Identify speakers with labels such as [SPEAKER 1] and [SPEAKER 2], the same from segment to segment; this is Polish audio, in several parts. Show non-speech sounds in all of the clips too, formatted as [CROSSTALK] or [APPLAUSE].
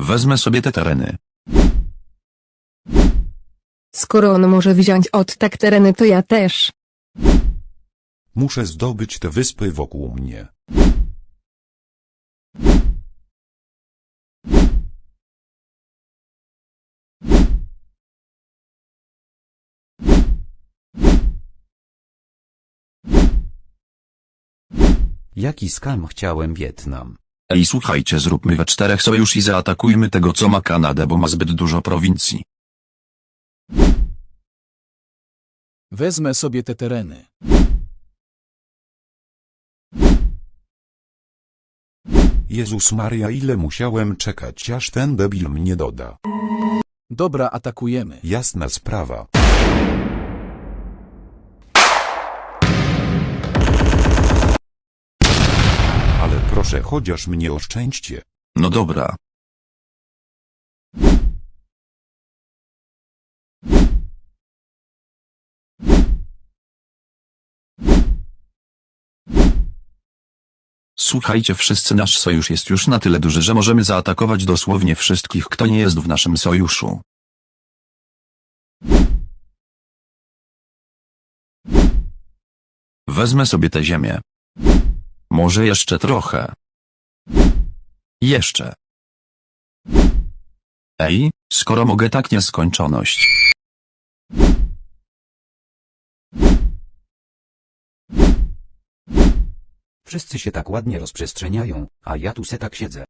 [SPEAKER 1] Wezmę sobie te tereny.
[SPEAKER 2] Skoro on może wziąć od tak tereny to ja też.
[SPEAKER 3] Muszę zdobyć te wyspy wokół mnie.
[SPEAKER 4] Jaki skam chciałem Wietnam?
[SPEAKER 1] Ej słuchajcie zróbmy we czterech sojusz i zaatakujmy tego co ma Kanadę bo ma zbyt dużo prowincji.
[SPEAKER 5] Wezmę sobie te tereny.
[SPEAKER 3] Jezus Maria ile musiałem czekać aż ten debil mnie doda.
[SPEAKER 5] Dobra, atakujemy.
[SPEAKER 3] Jasna sprawa. Proszę chociaż mnie oszczędźcie.
[SPEAKER 1] No dobra. Słuchajcie wszyscy nasz sojusz jest już na tyle duży, że możemy zaatakować dosłownie wszystkich kto nie jest w naszym sojuszu. Wezmę sobie tę ziemię. Może jeszcze trochę. Jeszcze. Ej, skoro mogę tak nieskończoność.
[SPEAKER 4] Wszyscy się tak ładnie rozprzestrzeniają, a ja tu se tak siedzę.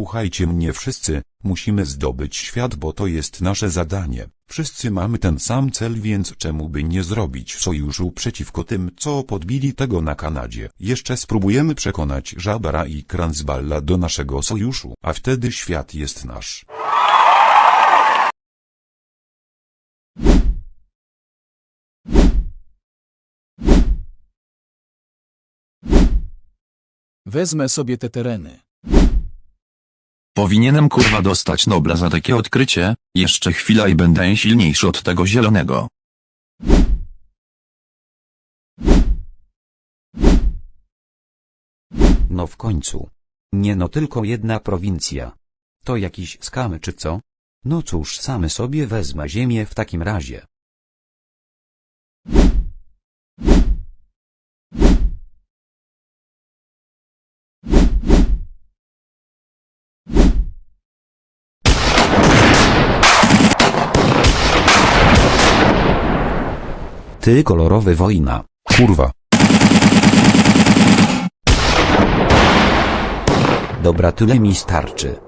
[SPEAKER 3] Słuchajcie mnie wszyscy, musimy zdobyć świat, bo to jest nasze zadanie. Wszyscy mamy ten sam cel, więc czemu by nie zrobić sojuszu przeciwko tym, co podbili tego na Kanadzie. Jeszcze spróbujemy przekonać Żabara i Kranzballa do naszego sojuszu, a wtedy świat jest nasz.
[SPEAKER 5] Wezmę sobie te tereny.
[SPEAKER 1] Powinienem kurwa dostać Nobla za takie odkrycie, jeszcze chwila i będę silniejszy od tego zielonego.
[SPEAKER 4] No w końcu. Nie no tylko jedna prowincja. To jakiś skam czy co? No cóż, samy sobie wezmę ziemię w takim razie. Ty kolorowy wojna.
[SPEAKER 3] Kurwa.
[SPEAKER 4] Dobra tyle mi starczy.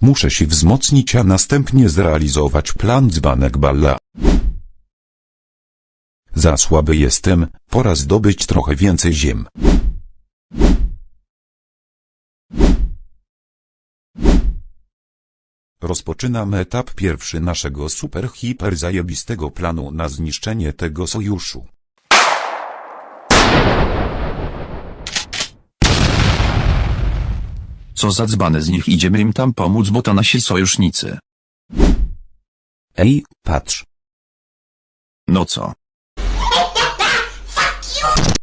[SPEAKER 3] Muszę się wzmocnić, a następnie zrealizować plan dzbanek balla. Za słaby jestem, pora zdobyć trochę więcej ziem. Rozpoczynam etap pierwszy naszego super hiper zajebistego planu na zniszczenie tego sojuszu.
[SPEAKER 1] Co za dzbany z nich idziemy im tam pomóc bo to nasi sojusznicy.
[SPEAKER 4] Ej, patrz.
[SPEAKER 1] No co? [LAUGHS]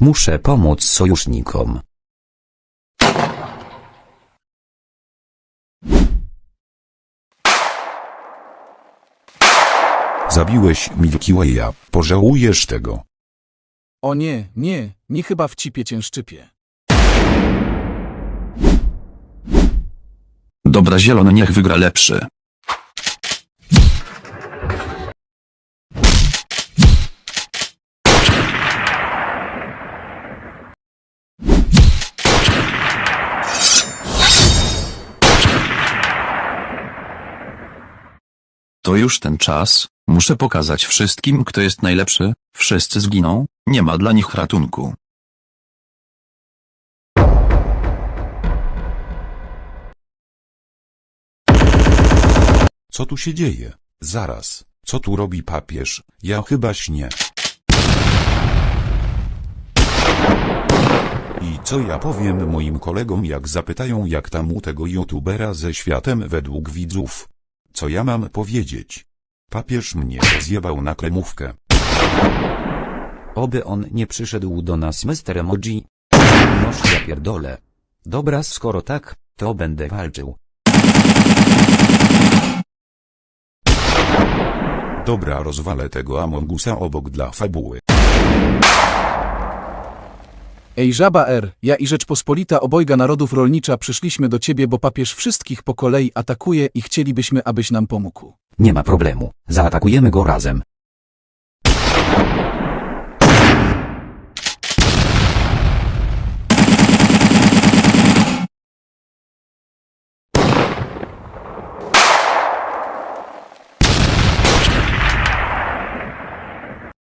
[SPEAKER 4] Muszę pomóc sojusznikom.
[SPEAKER 3] Zabiłeś Milky Way'a, pożałujesz tego.
[SPEAKER 5] O nie, nie, nie chyba w cipie cię szczypie.
[SPEAKER 1] Dobra zielony niech wygra lepszy. to już ten czas, muszę pokazać wszystkim kto jest najlepszy, wszyscy zginą, nie ma dla nich ratunku.
[SPEAKER 3] Co tu się dzieje? Zaraz, co tu robi papież? Ja chyba śnię. I co ja powiem moim kolegom jak zapytają jak tam u tego youtubera ze światem według widzów? Co ja mam powiedzieć? Papież mnie zjebał na kremówkę.
[SPEAKER 4] Oby on nie przyszedł do nas Mr. Emoji. Noż ja pierdolę. Dobra, skoro tak, to będę walczył.
[SPEAKER 3] Dobra rozwalę tego Amongusa obok dla fabuły.
[SPEAKER 5] Ej żaba R, ja i Rzeczpospolita obojga narodów rolnicza przyszliśmy do ciebie, bo papież wszystkich po kolei atakuje i chcielibyśmy, abyś nam pomógł.
[SPEAKER 4] Nie ma problemu, zaatakujemy go razem.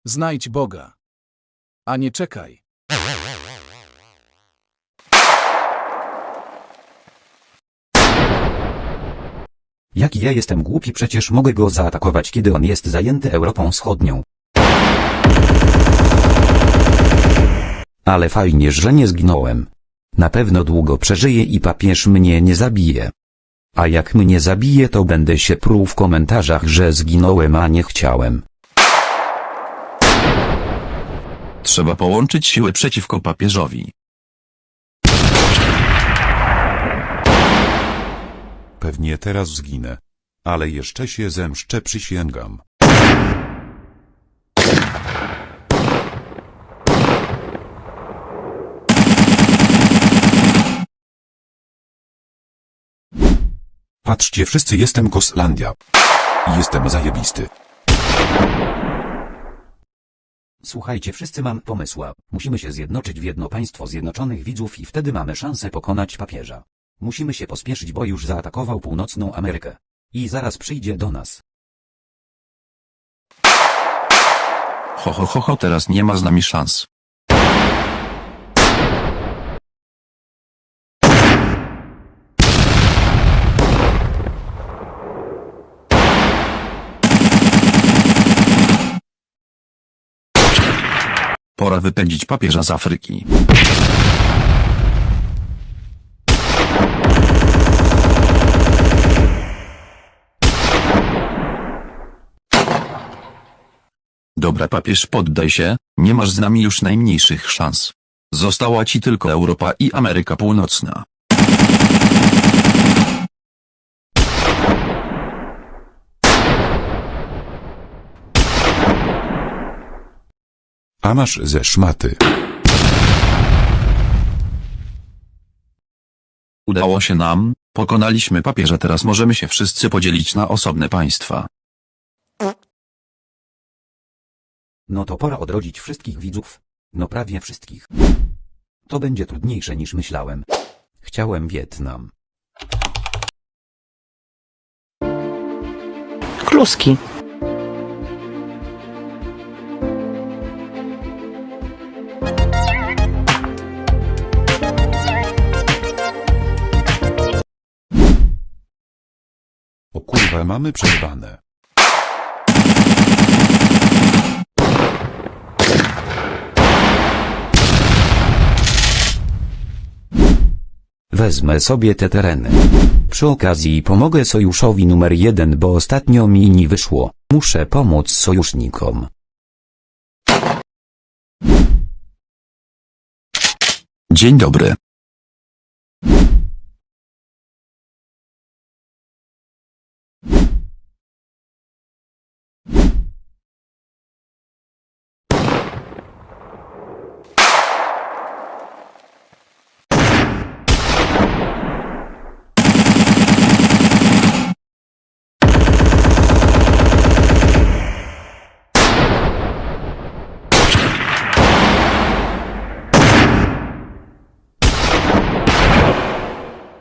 [SPEAKER 5] Znajdź Boga. A nie czekaj.
[SPEAKER 4] Jaki ja jestem głupi przecież mogę go zaatakować kiedy on jest zajęty Europą Wschodnią. Ale fajnie, że nie zginąłem. Na pewno długo przeżyję i papież mnie nie zabije. A jak mnie zabije to będę się pruł w komentarzach, że zginąłem a nie chciałem.
[SPEAKER 1] Trzeba połączyć siły przeciwko papieżowi.
[SPEAKER 3] Pewnie teraz zginę. Ale jeszcze się zemszczę przysięgam. Patrzcie wszyscy jestem Koslandia. Jestem zajebisty.
[SPEAKER 4] Słuchajcie, wszyscy mam pomysła. Musimy się zjednoczyć w jedno państwo zjednoczonych widzów i wtedy mamy szansę pokonać papieża. Musimy się pospieszyć, bo już zaatakował północną Amerykę. I zaraz przyjdzie do nas.
[SPEAKER 1] Ho ho ho ho teraz nie ma z nami szans. Pora wypędzić papieża z Afryki. Dobra papież poddaj się, nie masz z nami już najmniejszych szans. Została ci tylko Europa i Ameryka Północna.
[SPEAKER 3] A masz ze szmaty.
[SPEAKER 1] Udało się nam, pokonaliśmy papieża teraz możemy się wszyscy podzielić na osobne państwa.
[SPEAKER 4] No to pora odrodzić wszystkich widzów. No prawie wszystkich. To będzie trudniejsze niż myślałem. Chciałem Wietnam.
[SPEAKER 6] Kluski.
[SPEAKER 3] Kurwa mamy przerwane.
[SPEAKER 4] Wezmę sobie te tereny. Przy okazji pomogę sojuszowi numer jeden, bo ostatnio mi nie wyszło. Muszę pomóc sojusznikom.
[SPEAKER 1] Dzień dobry.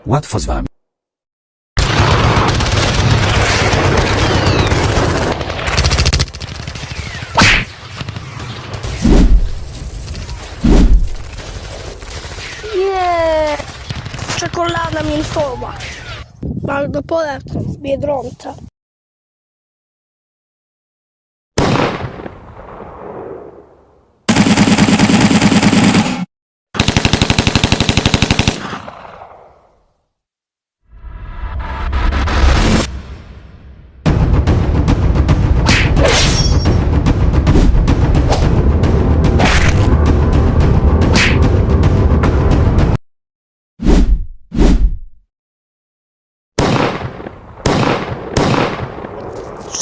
[SPEAKER 4] Łatwo z wami.
[SPEAKER 7] Nie! Czekolada mięsowa. Bardzo polecam z Biedronca.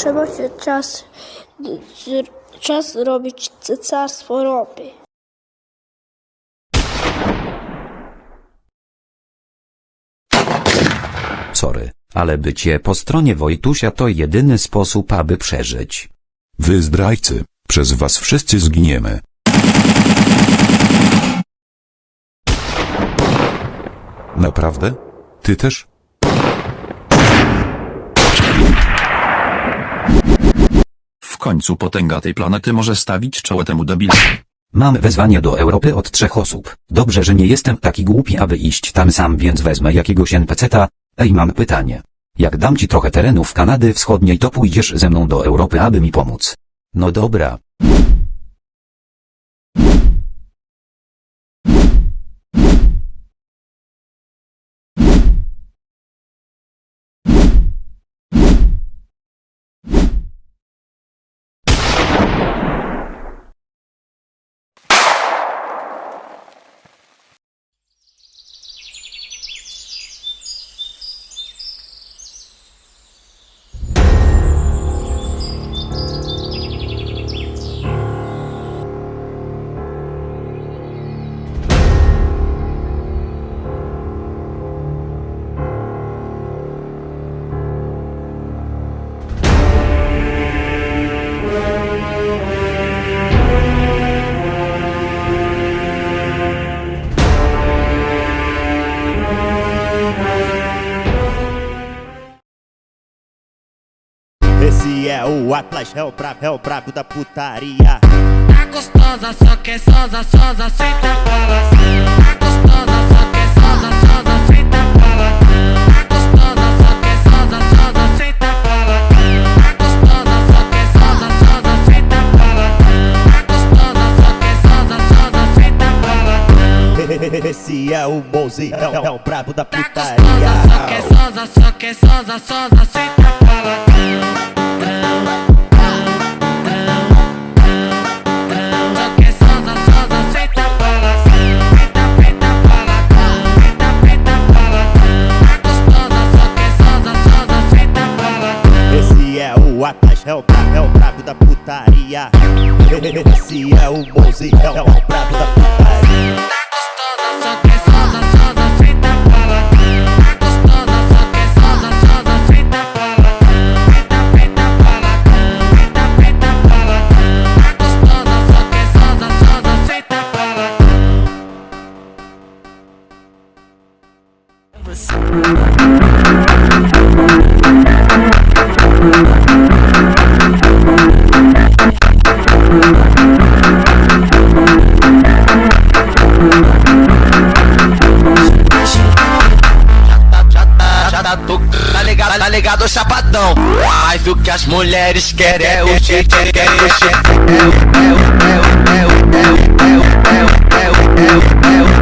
[SPEAKER 6] Trzeba się czas, czas robić cesarstwo ropy.
[SPEAKER 4] Sorry, ale bycie po stronie Wojtusia to jedyny sposób, aby przeżyć.
[SPEAKER 3] Wy zdrajcy, przez was wszyscy zginiemy. Naprawdę? Ty też?
[SPEAKER 1] Końcu potęga tej planety może stawić czoło temu debilowi.
[SPEAKER 4] Mam wezwanie do Europy od trzech osób. Dobrze, że nie jestem taki głupi, aby iść tam sam, więc wezmę jakiegoś NPC-ta. Ej, mam pytanie. Jak dam ci trochę terenów Kanady Wschodniej, to pójdziesz ze mną do Europy, aby mi pomóc. No dobra.
[SPEAKER 7] Esse é o Atlas, o brabo, o brabo da putaria.
[SPEAKER 8] Tá gostosa, só que é sosa, sosa, senta para
[SPEAKER 7] Esse é o bonzinho, é o brabo da
[SPEAKER 8] tá
[SPEAKER 7] putaria.
[SPEAKER 8] Só que é sosa, só que é sosa, sosa, sem palavra. É, é,
[SPEAKER 7] é o brabo, é o brabo da putaria. [LAUGHS] Esse é o bonzinho, é o brabo da putaria.
[SPEAKER 9] Ligado, tá chapadão. Mas o que as mulheres querem é o shake, é o shake, é o, é o, é o, é o, é o, é o, é o, é o, é o, é o,